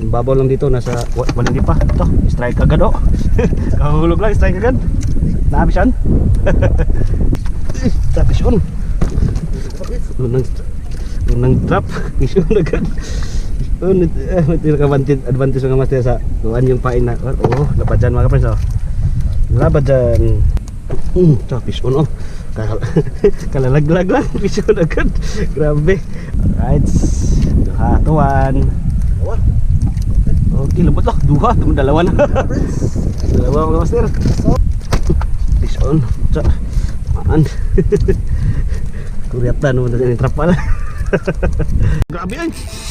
Yung babaw lang dito, nasa wa- walang di pa. Ito, strike agad oh. Kahulog lang, strike agad. Naabis yan. Tapos yun. Unang, unang drop. Mission agad. Oh, nit- eh, may advantage, advantage mga master sa kuhan yung pain na. Oh, lapad dyan mga friends oh. Lapad dyan. Mm, tapos on oh. Kal kalalaglag lang. Mission agad. Grabe. Alright. Duha, tuwan. Okay, lubot oh. Duha, dalawa na. dalawa mga master. Fish on. Sa. Maan. Kuryatan naman na trap pala. Grabe ay.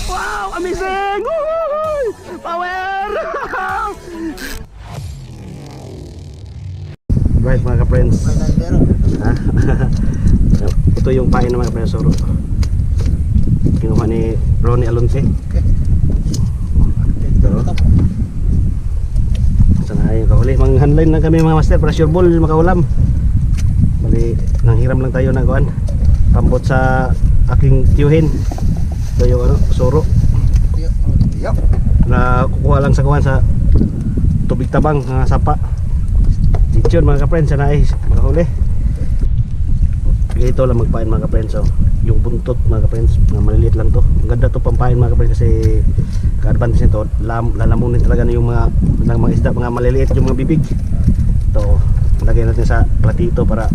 Wow, amazing. Power. right mga ka-friends. Ha? Ito yung pain ng mga friends. Soro. Kinuha ni Ronnie Alonte. Ito. Sana yung kahuli. Manghanline lang kami mga master. Para sure ball makaulam. Bali, nanghiram lang tayo ng kuhan. Pambot sa aking tiyuhin. Ito yung ano, soro. Na kukuha lang sa kuhan sa tubig tabang, mga sapa. Chichon mga ka-friends, sana ay makahuli. Ito lang magpain mga ka-friends. Oh. Yung buntot mga ka-friends, mga maliliit lang to. Ang ganda to pampain mga ka-friends kasi ka-advantage nito, lam, lalamunin talaga na yung mga, ng mga isda, mga maliliit yung mga bibig. Ito, lagay natin sa platito para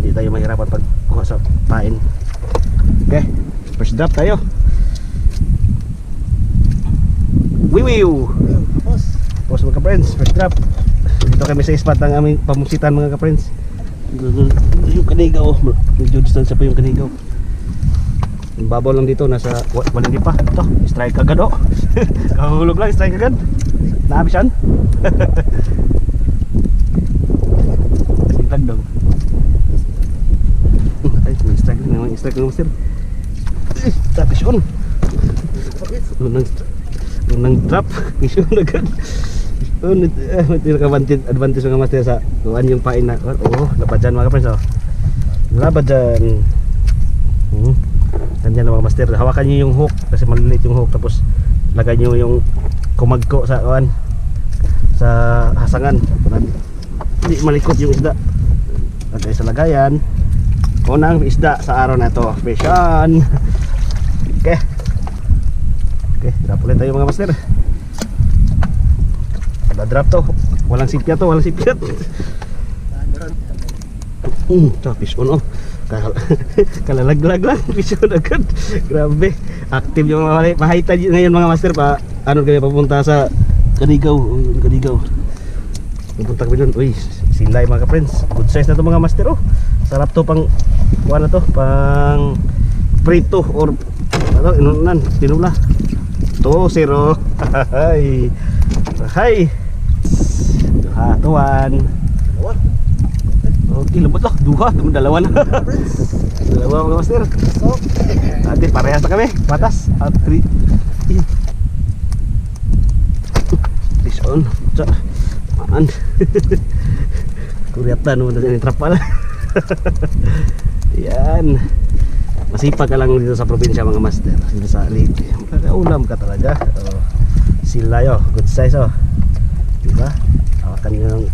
hindi tayo mahirapan pag kuha sa pain. Okay, first drop tayo. Wiwiw! Tapos mga ka-friends, first drop. Dito kami sa spot ng aming pamusitan mga ka-friends. Yung kanigaw, medyo distansya pa yung kanigaw. Babaw lang dito, nasa wa- walang di pa. Ito, strike agad oh. Kahulog lang, strike agad. Naabis yan. Tiglag daw. Ay, may strike na, may strike na master. Eh, Tapos yun. Unang, unang drop. Mission agad. Oh, eh, advantage, advantage mga master sa kuhan yung pain na. Oh, lapad dyan mga friends. Oh. Lapad dyan. Ganyan na mga master. Hawakan nyo yung hook kasi maliliit yung hook. Tapos lagay nyo yung kumagko sa kuhan sa hasangan. Para hindi malikot yung isda. Lagay sa lagayan. Unang isda sa araw na ito. Fishan. Okay. Okay, drop ulit tayo mga master. Kada drop to. Walang sipya to, walang sipyat. Hmm, tapis on oh. Kal kalalaglag lang, pisyon agad. Grabe. Active yung mga mahayta ngayon mga master pa. Ano kami papunta sa Kanigaw, Kanigaw. Pupunta kami doon. Uy, silay mga friends. Good size na to mga master oh. Sarap to pang kuha to, pang prito or ano, inunan, tinula. To, zero. Hay. Hay. Ha, tuwan. Okay, lubot lah. Dua, dalawa na. dalawa mga master. Ate, parehas na kami. Patas. At three. This on. Sa. Maan. Kuryatan naman natin yung trap pala. Yan. Masipag ka lang dito sa probinsya mga master. Dito sa Leyte. Makakaulam ka talaga. Oh. Sila yo. Good size oh. Diba? Hawakan nyo ng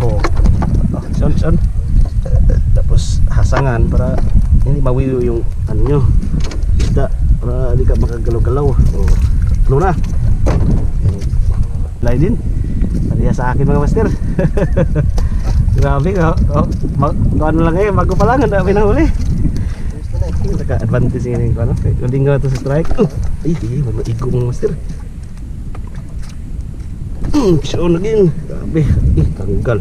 hook. Oh, son, son. Tapos hasangan para hindi mawiwi yung ano nyo. Isda. Para hindi ka makagalaw-galaw. Oh. Tulo na. Lain din. Pariya sa akin mga master. Grabe ka. Oh, mag, ano lang ngayon, bago pa lang, ang dami na huli. Naka-advantage nga yung ano. Hindi nga ito sa strike. Oh, ay, ay, mga igo mga master. Hmm, so lagi Grabe. Ih, tanggal.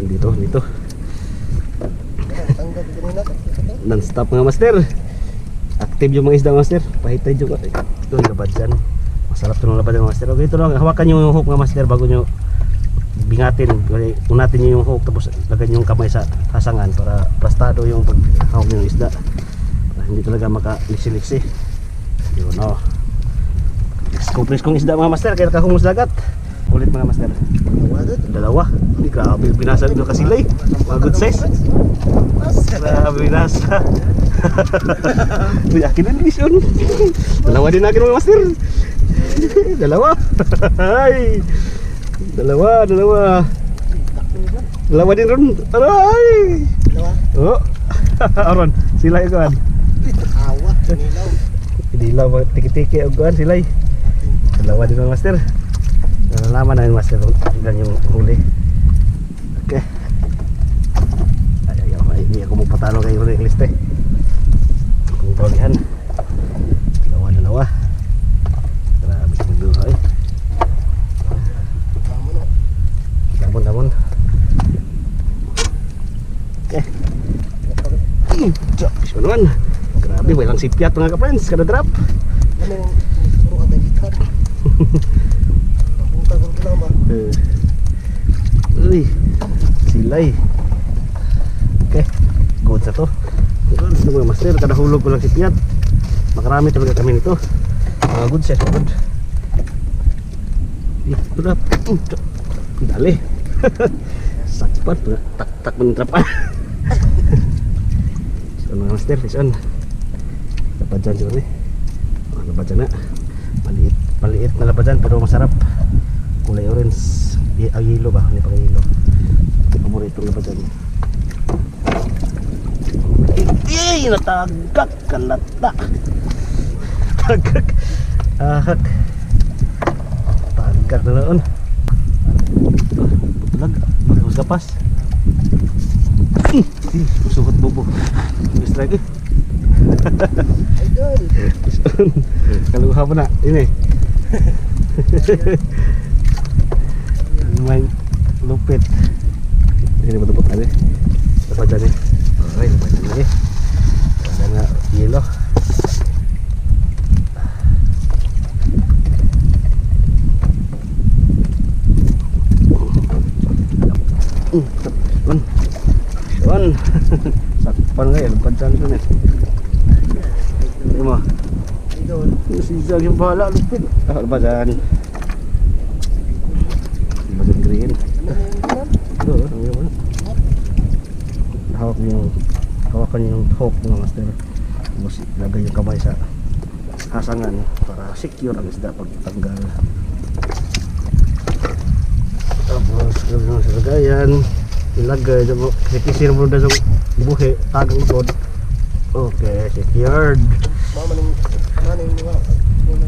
Andito, dito. Non-stop mga master. Active yung mga isda master. Pahitay juga. Ito, labad dyan. Masarap ito ng labad mga master. Okay, ito lang. Hawakan nyo yung hook mga master bago nyo bingatin. Unatin nyo yung hook tapos lagyan nyo yung kamay sa hasangan para plastado yung paghawak nyo ng isda. Para hindi talaga makaliksi-liksi. Yun o. Kuplis kong isda mga master. Kaya nakahumus dagat. Kulit mga master. Dalawa. Hindi grabe. Binasa nyo kasi lay. Mga good size. Binasa. Uy, akin na mission. Dalawa din akin mga master. dalawa. Ay. Dalawa, dalawa. Dalawa din ron. Aray. Dalawa. Oh. Aron, sila iguan. Awa. Nilaw. Dilaw ba tiki-tiki iguan sila. Dalawa din ang master. Nalalaman na yung master ilan yung huli. Hindi ako magpatalo kay Uri English eh. Kung paulihan. Dalawa, dalawa. Grabe sa magduha eh. Damon, damon. Okay. Hmm, drop. Siya naman. Grabe, walang sipyat mga ka-friends. Kada drop. Ano yung puro atay. Ang ba? Eh. Uy, silay. Good sa to. Good sa mga master, kada hulog ko lang si Piat. Makarami talaga kami nito. Mga good siya, good. Eh, tudap. Uh, tudap. Dali. Sakpat, tak-tak mentrapan. so mga master, on. Dapat dyan eh. Oh, dyan na. Maliit, maliit na labadan pero masarap kulay orange y ah, yellow ba hindi pa yellow paborito na ba dyan Iyay! Natagak! Kalata! Tagak! Ahak! Tagak na noon Ito, Butulag Pagkos kapas Susuhot bobo Strike eh Idol. Kaluha mo na Ini May lupit Ini betul betul eh Lepas eh lepas dyan lagi Ada nga yellow Hmm, Sakpan Sakpan Sakpan kayo, lepas dyan dyan eh. Ini mo. Idol. Si Zag yung bahala, lupit. Ah, lepas dyan? Lepas dyan green Ano yung gitar? Ito, ang yaman. Hawak niyo yung hawakan yung hook ng master. Tapos ilagay yung kamay sa hasangan para secure ang isda pag tanggal. Tapos gawin mo sa lagayan. Ilagay. Sikisir mo na sa buhi. Tagang utod. Okay, secured. Mama ning mana yung mga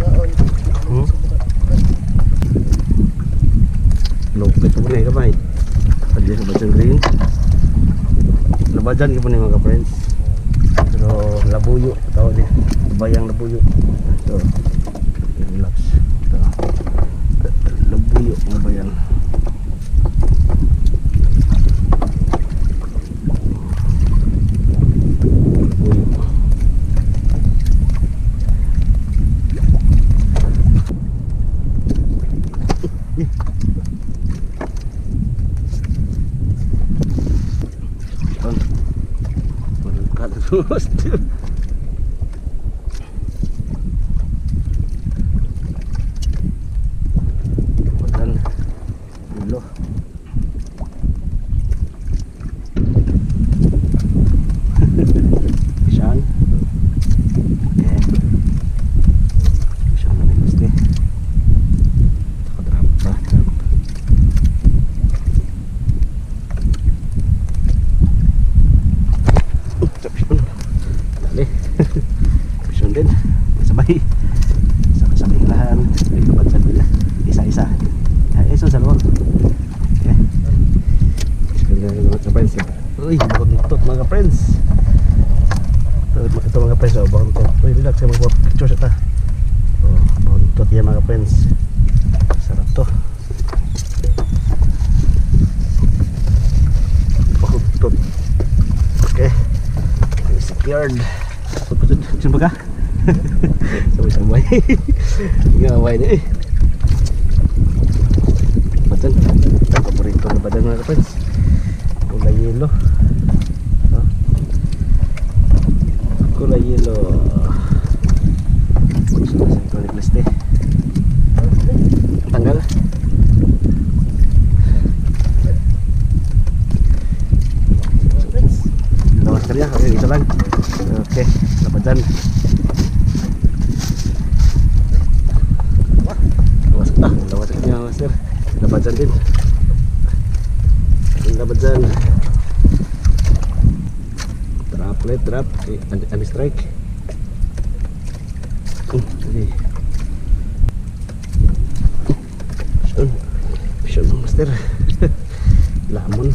mga? Lupit mo na yung kamay. Pwede sa batang green. Labajan ka po mga ka-friends. Pero labuyo. Tawag din. Bayang labuyo. Ito. どうして sa. Okay. Sekali lagi mga friends. Uy, buntot mga friends. Ito, mga friends, oh, buntot. Uy, relax sa mga picture siya ta. Oh, buntot yan mga friends. Sarap to. Buntot. Okay. Secured. Pagpasod. Sino ba ka? Sabay-sabay. Ngaway na eh. Badan. Ito, paborito na badan mga kapatid. Kulay yelo. Oh. Kulay yelo. Gusto na sa ito ni Pleste. Tanggal. Lawas ka niya. Okay, isa lang. Okay, lapat dyan. master. Dapat dyan din. Dapat dyan. Drop ulit, drop. Eh, ani strike. Hmm, sige. Sure mga master. Lamon.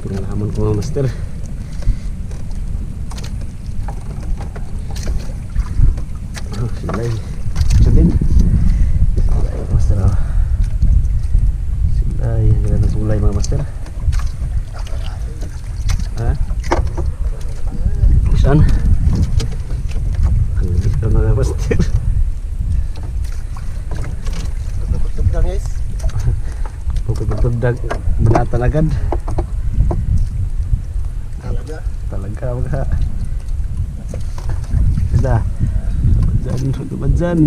Pinalamon ko mga master. Oh, silay. Siya din. Silay mga master. Oh. Silay. Ang ganda ng sulay mga master. Ha? Saan? Ang ganda mga master. Tugtog guys. Pagkatugdag binatan agad. Talaga. Talaga mga. Ganda. Badyan, badyan.